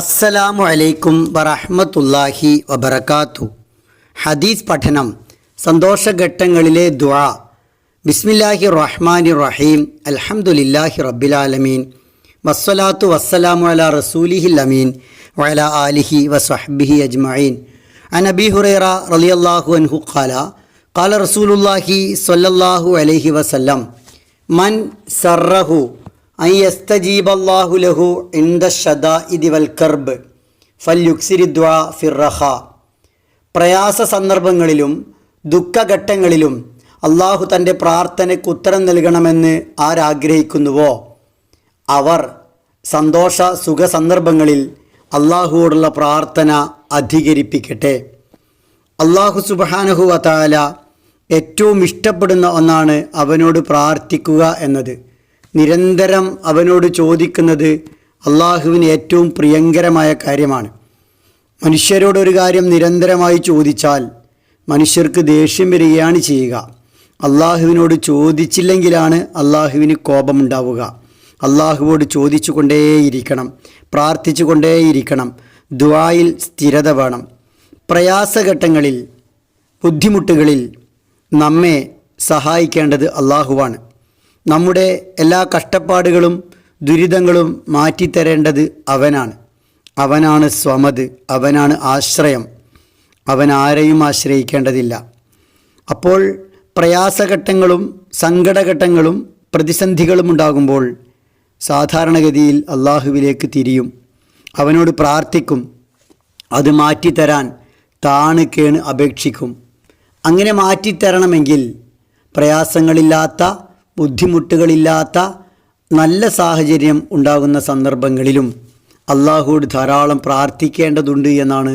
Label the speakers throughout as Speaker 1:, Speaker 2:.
Speaker 1: അസ്സലാമു അലൈക്കും വറഹ്മത്തുള്ളാഹി വബറകാത്തു ഹദീസ് പഠനം സന്തോഷഘട്ടങ്ങളിലെ ദുആ ബിസ്മില്ലാഹി റഹ്മാനി റഹീം അൽഹംദുലില്ലാഹി റബ്ബിലാലമീൻ വസ്സലാത്തു വസ്സലാമു അലാ റസൂലിഹിൽ അമീൻ വഅലാ ആലിഹി വസ്വഹ്ബിഹി അജ്മഈൻ عن أبي هريرة رضي الله عنه قال قال رسول الله صلى الله عليه وسلم من سره ലഹു പ്രയാസ സന്ദർഭങ്ങളിലും ദുഃഖഘട്ടങ്ങളിലും അള്ളാഹു തന്റെ പ്രാർത്ഥനയ്ക്ക് ഉത്തരം നൽകണമെന്ന് ആരാഗ്രഹിക്കുന്നുവോ? അവർ സന്തോഷ സുഖ സന്ദർഭങ്ങളിൽ അള്ളാഹുവോടുള്ള പ്രാർത്ഥന അധികരിപ്പിക്കട്ടെ. അള്ളാഹു സുബാനഹുവ താല ഏറ്റവും ഇഷ്ടപ്പെടുന്ന ഒന്നാണ് അവനോട് പ്രാർത്ഥിക്കുക എന്നത്. നിരന്തരം അവനോട് ചോദിക്കുന്നത് അള്ളാഹുവിന് ഏറ്റവും പ്രിയങ്കരമായ കാര്യമാണ്. മനുഷ്യരോടൊരു കാര്യം നിരന്തരമായി ചോദിച്ചാൽ മനുഷ്യർക്ക് ദേഷ്യം വരികയാണ് ചെയ്യുക. അള്ളാഹുവിനോട് ചോദിച്ചില്ലെങ്കിലാണ് അള്ളാഹുവിന് കോപമുണ്ടാവുക. അള്ളാഹുവോട് ചോദിച്ചു കൊണ്ടേയിരിക്കണം പ്രാർത്ഥിച്ചു കൊണ്ടേയിരിക്കണം ദുആയിൽ സ്ഥിരത വേണം. പ്രയാസഘട്ടങ്ങളിൽ ബുദ്ധിമുട്ടുകളിൽ നമ്മെ സഹായിക്കേണ്ടത് അള്ളാഹുവാണ്. നമ്മുടെ എല്ലാ കഷ്ടപ്പാടുകളും ദുരിതങ്ങളും മാറ്റിത്തരേണ്ടത് അവനാണ്. അവനാണ് സ്വമത് അവനാണ് ആശ്രയം. അവൻ ആരെയും ആശ്രയിക്കേണ്ടതില്ല. അപ്പോൾ പ്രയാസഘട്ടങ്ങളും സങ്കടഘട്ടങ്ങളും പ്രതിസന്ധികളും ഉണ്ടാകുമ്പോൾ സാധാരണഗതിയിൽ അള്ളാഹുവിലേക്ക് തിരിയും. അവനോട് പ്രാർത്ഥിക്കും. അത് മാറ്റിത്തരാൻ താണ് കേണ് അപേക്ഷിക്കും. അങ്ങനെ മാറ്റിത്തരണമെങ്കിൽ പ്രയാസങ്ങളില്ലാത്ത ബുദ്ധിമുട്ടുകളില്ലാത്ത നല്ല സാഹചര്യം ഉണ്ടാകുന്ന സന്ദർഭങ്ങളിലും അള്ളാഹുവോട് ധാരാളം പ്രാർത്ഥിക്കേണ്ടതുണ്ട് എന്നാണ്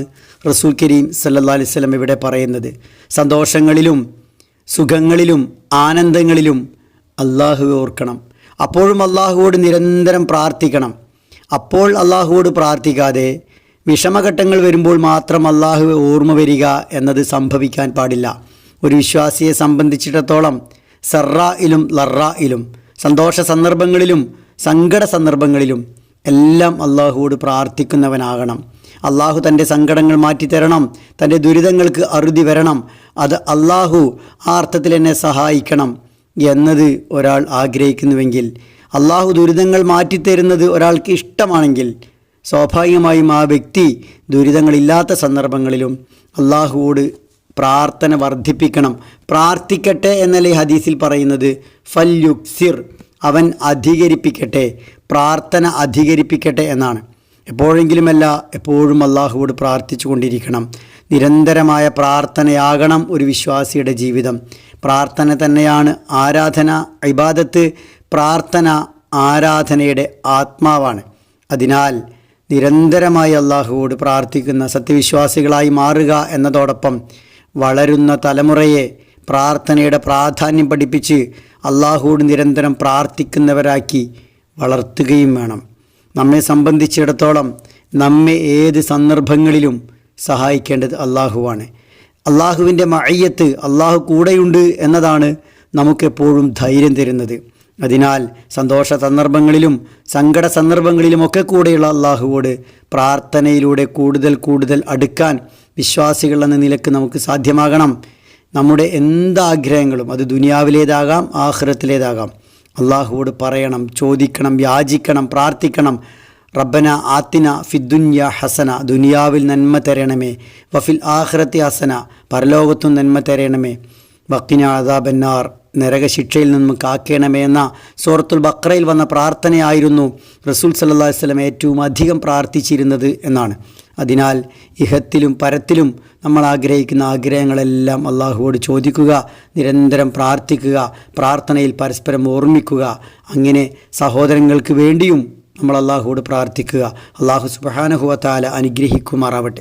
Speaker 1: റസൂൽ കരീം സല്ലാ അലൈഹി സ്വലം ഇവിടെ പറയുന്നത്. സന്തോഷങ്ങളിലും സുഖങ്ങളിലും ആനന്ദങ്ങളിലും അള്ളാഹു ഓർക്കണം. അപ്പോഴും അള്ളാഹുവോട് നിരന്തരം പ്രാർത്ഥിക്കണം. അപ്പോൾ അള്ളാഹുവോട് പ്രാർത്ഥിക്കാതെ വിഷമഘട്ടങ്ങൾ വരുമ്പോൾ മാത്രം അള്ളാഹുവെ ഓർമ്മ വരിക എന്നത് സംഭവിക്കാൻ പാടില്ല. ഒരു വിശ്വാസിയെ സംബന്ധിച്ചിടത്തോളം സറായിലും ലറായിലും സന്തോഷ സന്ദർഭങ്ങളിലും സങ്കട സന്ദർഭങ്ങളിലും എല്ലാം അള്ളാഹുവോട് പ്രാർത്ഥിക്കുന്നവനാകണം. അള്ളാഹു തന്റെ സങ്കടങ്ങൾ മാറ്റിത്തരണം തന്റെ ദുരിതങ്ങൾക്ക് അറുതി വരണം. അത് അള്ളാഹു ആ അർത്ഥത്തിൽ എന്നെ സഹായിക്കണം എന്നത് ഒരാൾ ആഗ്രഹിക്കുന്നുവെങ്കിൽ അള്ളാഹു ദുരിതങ്ങൾ മാറ്റിത്തരുന്നത് ഒരാൾക്ക് ഇഷ്ടമാണെങ്കിൽ സ്വാഭാവികമായും ആ വ്യക്തി ദുരിതങ്ങളില്ലാത്ത സന്ദർഭങ്ങളിലും അള്ളാഹുവോട് പ്രാർത്ഥന വർദ്ധിപ്പിക്കണം. പ്രാർത്ഥിക്കട്ടെ എന്നല്ലേ ഹദീസിൽ പറയുന്നത്? ഫല്യുക്സിർ അവൻ അധികരിപ്പിക്കട്ടെ. പ്രാർത്ഥന അധികരിപ്പിക്കട്ടെ എന്നാണ്. എപ്പോഴെങ്കിലുമല്ല എപ്പോഴും അള്ളാഹുവോട് പ്രാർത്ഥിച്ചു കൊണ്ടിരിക്കണം നിരന്തരമായ പ്രാർത്ഥനയാകണം ഒരു വിശ്വാസിയുടെ ജീവിതം. പ്രാർത്ഥന തന്നെയാണ് ആരാധന ഇബാദത്ത് പ്രാർത്ഥന ആരാധനയുടെ ആത്മാവാണ്. അതിനാൽ നിരന്തരമായി അള്ളാഹുവോട് പ്രാർത്ഥിക്കുന്ന സത്യവിശ്വാസികളായി മാറുക എന്നതോടൊപ്പം വളരുന്ന തലമുറയെ പ്രാർത്ഥനയുടെ പ്രാധാന്യം പഠിപ്പിച്ച് അള്ളാഹുവോട് നിരന്തരം പ്രാർത്ഥിക്കുന്നവരാക്കി വളർത്തുകയും വേണം. നമ്മെ സംബന്ധിച്ചിടത്തോളം നമ്മെ ഏത് സന്ദർഭങ്ങളിലും സഹായിക്കേണ്ടത് അള്ളാഹുവാണ്. അള്ളാഹുവിന്റെ മഴയത്ത് അള്ളാഹു കൂടെയുണ്ട് എന്നതാണ് നമുക്കെപ്പോഴും ധൈര്യം തരുന്നത്. അതിനാൽ സന്തോഷ സന്ദർഭങ്ങളിലും സങ്കട സന്ദർഭങ്ങളിലുമൊക്കെ കൂടെയുള്ള അള്ളാഹുവോട് പ്രാർത്ഥനയിലൂടെ കൂടുതൽ കൂടുതൽ അടുക്കാൻ വിശ്വാസികൾ എന്ന നിലയ്ക്ക് നമുക്ക് സാധ്യമാകണം. നമ്മുടെ എന്താഗ്രഹങ്ങളും അത് ദുനിയാവിലേതാകാം ആഹ്റത്തിലേതാകാം. അള്ളാഹുവോട് പറയണം ചോദിക്കണം യാചിക്കണം പ്രാർത്ഥിക്കണം. റബ്ബന ആത്തിന ഫിദ്ദുന്യ ഹസന ദുനിയാവിൽ നന്മ തരണമേ. വഫിൽ ആഹ്റത്തി ഹസന പരലോകത്തും നന്മ തരണമേ. വക്കിന അദാബന്നാർ. നരകശിക്ഷയിൽ നിന്നും കാക്കേണമേ എന്ന സൂറത്തുൽ ബക്രയിൽ വന്ന പ്രാർത്ഥനയായിരുന്നു റസൂൽ സല്ലാ വസ്ലം ഏറ്റവും അധികം പ്രാർത്ഥിച്ചിരുന്നത് എന്നാണ്. അതിനാൽ ഇഹത്തിലും പരത്തിലും നമ്മൾ ആഗ്രഹിക്കുന്ന ആഗ്രഹങ്ങളെല്ലാം അള്ളാഹുവോട് ചോദിക്കുക നിരന്തരം പ്രാർത്ഥിക്കുക പ്രാർത്ഥനയിൽ പരസ്പരം ഓർമ്മിക്കുക അങ്ങനെ സഹോദരങ്ങൾക്ക് വേണ്ടിയും നമ്മൾ അള്ളാഹുവോട് പ്രാർത്ഥിക്കുക. അള്ളാഹു സുബാനഹുവത്താല അനുഗ്രഹിക്കുമാറാവട്ടെ.